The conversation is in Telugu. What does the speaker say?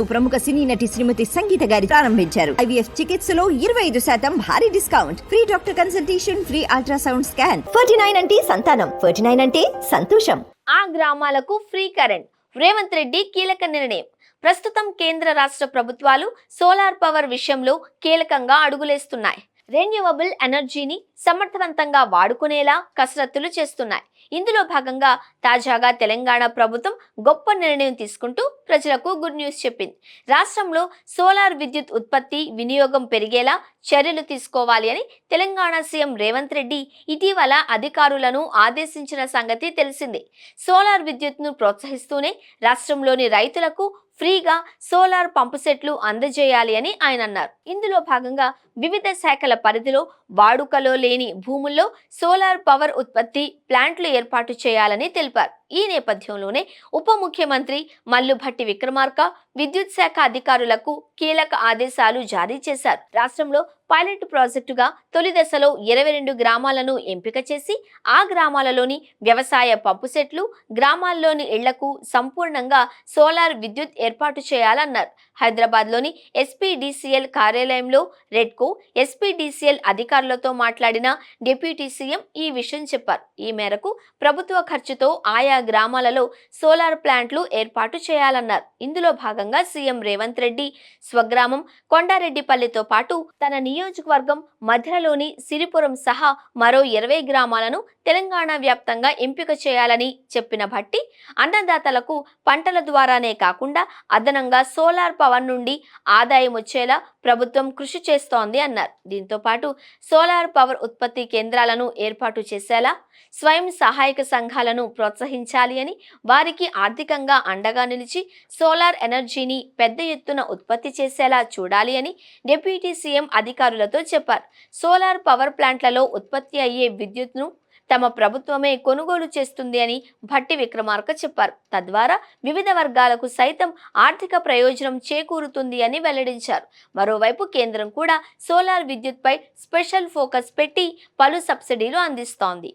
ప్రముఖ సినీ నటి శ్రీమతి సంగీత గారి ప్రారంభించారు. ఐవీఎఫ్ చికిత్సలో ఇరవై ఐదు శాతం భారీ discount. Free doctor consultation free ultrasound scan. Forty nine అంటే సంతానం. ఫోర్టీ నైన్ అంటే సంతోషం. ఆ గ్రామాలకు ఫ్రీ కరెంట్. రేవంత్ రెడ్డి కీలక నిర్ణయం. ప్రస్తుతం కేంద్ర రాష్ట్ర ప్రభుత్వాలు సోలార్ పవర్ విషయంలో కీలకంగా అడుగులేస్తున్నాయి. రెన్యూవబుల్ ఎనర్జీని సమర్థవంతంగా వాడుకునేలా కసరత్తులు చేస్తున్నాయి. ఇందులో భాగంగా తాజాగా తెలంగాణ ప్రభుత్వం గొప్ప నిర్ణయం తీసుకుంటూ ప్రజలకు గుడ్ న్యూస్ చెప్పింది. రాష్ట్రంలో సోలార్ విద్యుత్ ఉత్పత్తి వినియోగం పెరిగేలా చర్యలు తీసుకోవాలి అని తెలంగాణ సీఎం రేవంత్ రెడ్డి ఇటీవల అధికారులను ఆదేశించిన సంగతి తెలిసిందే. సోలార్ విద్యుత్ను ప్రోత్సహిస్తూనే రాష్ట్రంలోని రైతులకు ఫ్రీగా సోలార్ పంపు సెట్లు అందజేయాలి అని ఆయన అన్నారు. ఇందులో భాగంగా వివిధ శాఖల పరిధిలో వాడుకలో లేని భూముల్లో సోలార్ పవర్ ఉత్పత్తి ప్లాంట్లు ఏర్పాటు చేయాలని తెలిపారు. ఈ నేపథ్యంలోనే ఉప ముఖ్యమంత్రి మల్లుభట్టి విక్రమార్క విద్యుత్ శాఖ అధికారులకు కీలక ఆదేశాలు జారీ చేశారు. రాష్ట్రంలో పైలట్ ప్రాజెక్టుగా తొలి దశలో ఇరవై రెండు గ్రామాలను ఎంపిక చేసి ఆ గ్రామాలలోని వ్యవసాయ పంపు సెట్లు గ్రామాల్లోని ఇళ్ళకు సంపూర్ణంగా సోలార్ విద్యుత్ ఏర్పాటు చేయాలన్నారు. హైదరాబాద్లోని ఎస్పీడీసీఎల్ కార్యాలయంలో రెడ్కో ఎస్పీడీసీఎల్ అధికారులతో మాట్లాడిన డిప్యూటీ సీఎం ఈ విషయం చెప్పారు. ఈ మేరకు ప్రభుత్వ ఖర్చుతో ఆయా గ్రామాలలో సోలార్ ప్లాంట్లు ఏర్పాటు చేయాలన్నారు. ఇందులో భాగంగా సీఎం రేవంత్ రెడ్డి స్వగ్రామం కొండారెడ్డిపల్లితో పాటు తన నియోజకవర్గం మధ్యలోని సిరిపురం సహా మరో ఇరవై గ్రామాలను తెలంగాణ వ్యాప్తంగా ఎంపిక చేయాలని చెప్పిన భట్టి అన్నదాతలకు పంటల ద్వారానే కాకుండా అదనంగా సోలార్ పవర్ నుండి ఆదాయం వచ్చేలా ప్రభుత్వం కృషి చేస్తోంది అన్నారు. దీంతో పాటు సోలార్ పవర్ ఉత్పత్తి కేంద్రాలను ఏర్పాటు చేసేలా స్వయం సహాయక సంఘాలను ప్రోత్సహించాలి అని వారికి ఆర్థికంగా అండగా నిలిచి సోలార్ ఎనర్జీని పెద్ద ఎత్తున ఉత్పత్తి చేసేలా చూడాలి అని డిప్యూటీ సీఎం అధికారులతో చెప్పారు. సోలార్ పవర్ ప్లాంట్లలో ఉత్పత్తి అయ్యే విద్యుత్ను తమ ప్రభుత్వమే కొనుగోలు చేస్తుంది అని భట్టి విక్రమార్క చెప్పారు. తద్వారా వివిధ వర్గాలకు సైతం ఆర్థిక ప్రయోజనం చేకూరుతుంది అని వెల్లడించారు. మరోవైపు కేంద్రం కూడా సోలార్ విద్యుత్పై స్పెషల్ ఫోకస్ పెట్టి పలు సబ్సిడీలు అందిస్తోంది.